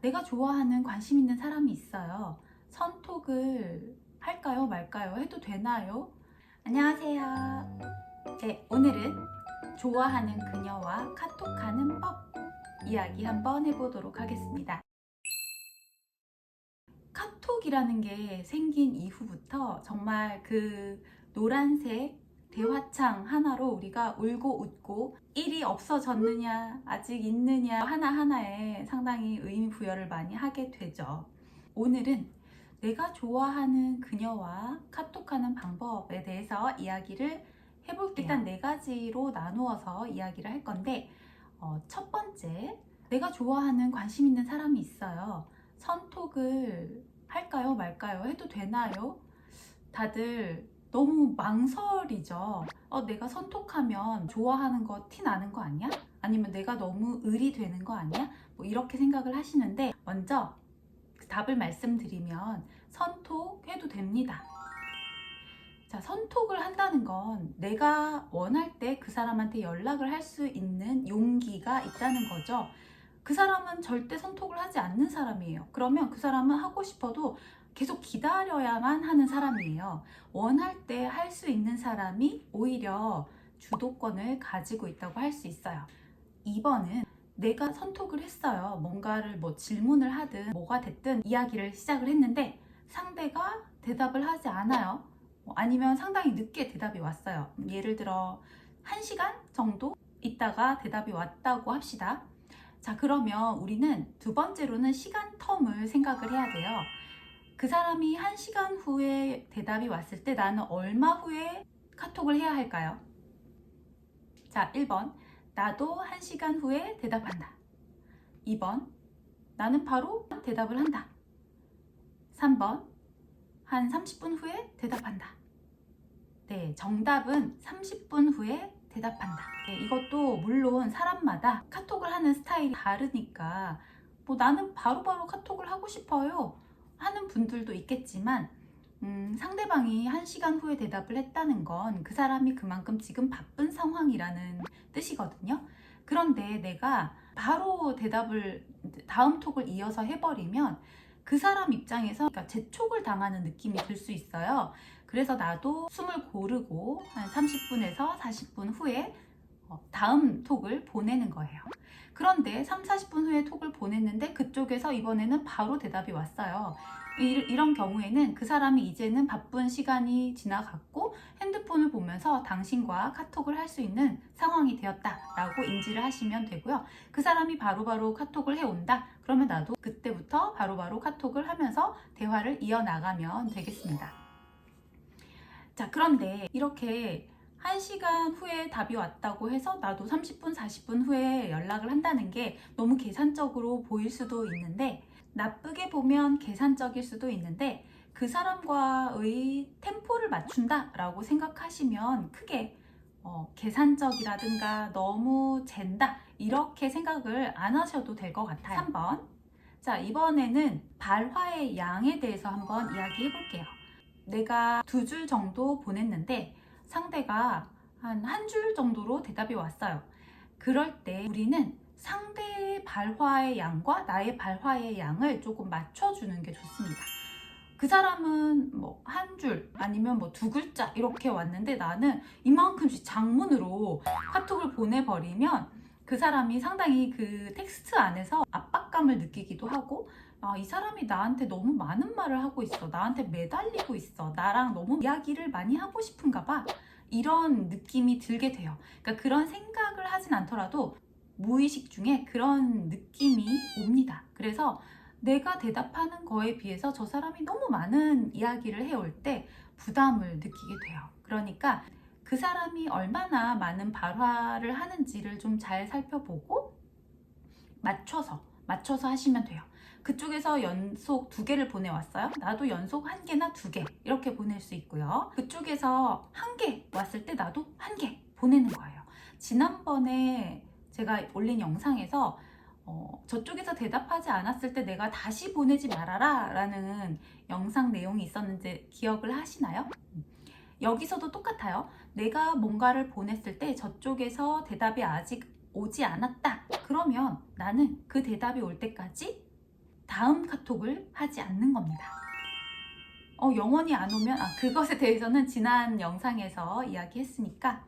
내가 좋아하는 관심 있는 사람이 있어요. 선톡을 할까요, 말까요? 해도 되나요? 안녕하세요. 네, 오늘은 좋아하는 그녀와 카톡하는 법 이야기 한번 해보도록 하겠습니다. 카톡이라는 게 생긴 이후부터 정말 그 노란색 대화창 하나로 우리가 울고 웃고 일이 없어졌느냐 아직 있느냐 하나하나에 상당히 의미 부여를 많이 하게 되죠. 오늘은 내가 좋아하는 그녀와 카톡하는 방법에 대해서 이야기를 해볼게요. 일단 네 가지로 나누어서 이야기를 할 건데 어, 첫 번째 내가 좋아하는 관심 있는 사람이 있어요. 선톡을 할까요 말까요 해도 되나요? 다들 너무 망설이죠. 어, 내가 선톡하면 좋아하는 거 티 나는 거 아니야? 아니면 내가 너무 을이 되는 거 아니야? 뭐 이렇게 생각을 하시는데 먼저 그 답을 말씀드리면 선톡 해도 됩니다. 자, 선톡을 한다는 건 내가 원할 때 그 사람한테 연락을 할 수 있는 용기가 있다는 거죠. 그 사람은 절대 선톡을 하지 않는 사람이에요. 그러면 그 사람은 하고 싶어도 계속 기다려야만 하는 사람이에요. 원할 때 할 수 있는 사람이 오히려 주도권을 가지고 있다고 할 수 있어요. 2번은 내가 선톡을 했어요. 뭔가를 뭐 질문을 하든 뭐가 됐든 이야기를 시작을 했는데 상대가 대답을 하지 않아요. 뭐 아니면 상당히 늦게 대답이 왔어요. 예를 들어 1시간 정도 있다가 대답이 왔다고 합시다. 자, 그러면 우리는 두 번째로는 시간 텀을 생각을 해야 돼요. 그 사람이 한 시간 후에 대답이 왔을 때 나는 얼마 후에 카톡을 해야 할까요? 자, 1번. 나도 한 시간 후에 대답한다. 2번. 나는 바로 대답을 한다. 3번. 한 30분 후에 대답한다. 네, 정답은 30분 후에 대답한다. 네, 이것도 물론 사람마다 카톡을 하는 스타일이 다르니까 뭐 나는 바로바로 카톡을 하고 싶어요. 하는 분들도 있겠지만 음, 상대방이 한 시간 후에 대답을 했다는 건 그 사람이 그만큼 지금 바쁜 상황이라는 뜻이거든요. 그런데 내가 바로 대답을 다음 톡을 이어서 해버리면 그 사람 입장에서 그러니까 재촉을 당하는 느낌이 들 수 있어요. 그래서 나도 숨을 고르고 한 30분에서 40분 후에 어, 다음 톡을 보내는 거예요. 그런데 3, 40분 후에 톡을 보냈는데 그쪽에서 이번에는 바로 대답이 왔어요. 이, 런 경우에는 그 사람이 이제는 바쁜 시간이 지나갔고 핸드폰을 보면서 당신과 카톡을 할 수 있는 상황이 되었다 라고 인지를 하시면 되고요. 그 사람이 바로바로 카톡을 해온다. 그러면 나도 그때부터 바로 바로 카톡을 하면서 대화를 이어나가면 되겠습니다. 자, 그런데 이렇게 1시간 후에 답이 왔다고 해서 나도 30분, 40분 후에 연락을 한다는 게 너무 계산적으로 보일 수도 있는데 나쁘게 보면 계산적일 수도 있는데 그 사람과의 템포를 맞춘다 라고 생각하시면 크게 어, 계산적이라든가 너무 잰다 이렇게 생각을 안 하셔도 될 것 같아요. 3번. 자, 이번에는 발화의 양에 대해서 한번 이야기해 볼게요. 내가 두 줄 정도 보냈는데 상대가 한 한 줄 정도로 대답이 왔어요. 그럴 때 우리는 상대의 발화의 양과 나의 발화의 양을 조금 맞춰주는 게 좋습니다. 그 사람은 뭐 한 줄 아니면 뭐 두 글자 이렇게 왔는데 나는 이만큼씩 장문으로 카톡을 보내버리면 그 사람이 상당히 그 텍스트 안에서 압박감을 느끼기도 하고 아, 이 사람이 나한테 너무 많은 말을 하고 있어. 나한테 매달리고 있어. 나랑 너무 이야기를 많이 하고 싶은가 봐. 이런 느낌이 들게 돼요. 그러니까 그런 생각을 하진 않더라도 무의식 중에 그런 느낌이 옵니다. 그래서 내가 대답하는 거에 비해서 저 사람이 너무 많은 이야기를 해올 때 부담을 느끼게 돼요. 그러니까 그 사람이 얼마나 많은 발화를 하는지를 좀 잘 살펴보고 맞춰서 맞춰서 하시면 돼요. 그쪽에서 연속 두 개를 보내왔어요. 나도 연속 한 개나 두 개 이렇게 보낼 수 있고요. 그쪽에서 한 개 왔을 때 나도 한 개 보내는 거예요. 지난번에 제가 올린 영상에서 어, 저쪽에서 대답하지 않았을 때 내가 다시 보내지 말아라 라는 영상 내용이 있었는지 기억을 하시나요? 여기서도 똑같아요. 내가 뭔가를 보냈을 때 저쪽에서 대답이 아직 오지 않았다. 그러면 나는 그 대답이 올 때까지 다음 카톡을 하지 않는 겁니다. 어, 영원히 안 오면, 아, 그것에 대해서는 지난 영상에서 이야기했으니까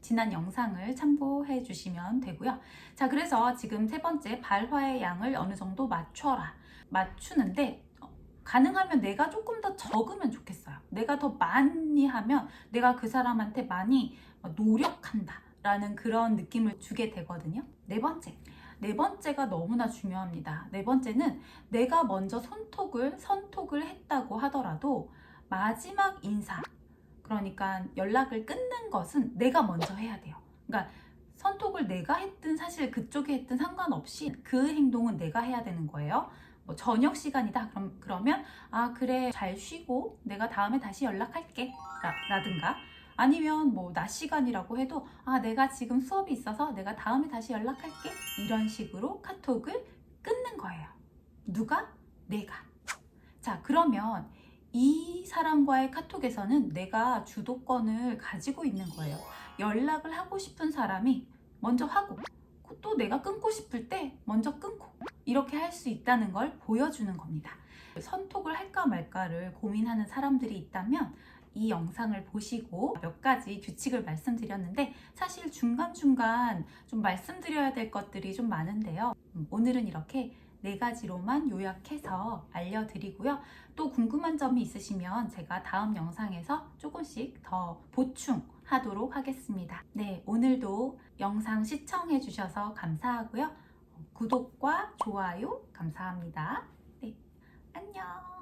지난 영상을 참고해 주시면 되고요. 자, 그래서 지금 세 번째 발화의 양을 어느 정도 맞춰라. 맞추는데 어, 가능하면 내가 조금 더 적으면 좋겠어요. 내가 더 많이 하면 내가 그 사람한테 많이 노력한다. 라는 그런 느낌을 주게 되거든요. 네 번째. 네 번째가 너무나 중요합니다. 네 번째는 내가 먼저 손톡을, 선톡을 했다고 하더라도 마지막 인사, 그러니까 연락을 끊는 것은 내가 먼저 해야 돼요. 그러니까 선톡을 내가 했든 사실 그쪽이 했든 상관없이 그 행동은 내가 해야 되는 거예요. 뭐 저녁 시간이다. 그럼 그러면 아 그래 잘 쉬고 내가 다음에 다시 연락할게. 라, 라든가 아니면 뭐 낮 시간이라고 해도 아 내가 지금 수업이 있어서 내가 다음에 다시 연락할게. 이런 식으로 카톡을 끊는 거예요. 누가? 내가. 자 그러면 이 사람과의 카톡에서는 내가 주도권을 가지고 있는 거예요. 연락을 하고 싶은 사람이 먼저 하고 또 내가 끊고 싶을 때 먼저 끊고 이렇게 할 수 있다는 걸 보여주는 겁니다. 선톡을 할까 말까를 고민하는 사람들이 있다면 이 영상을 보시고 몇 가지 규칙을 말씀드렸는데 사실 중간중간 좀 말씀드려야 될 것들이 좀 많은데요. 음, 오늘은 이렇게 네 가지로만 요약해서 알려드리고요. 또 궁금한 점이 있으시면 제가 다음 영상에서 조금씩 더 보충하도록 하겠습니다. 네, 오늘도 영상 시청해주셔서 감사하고요. 구독과 좋아요 감사합니다. 네, 안녕.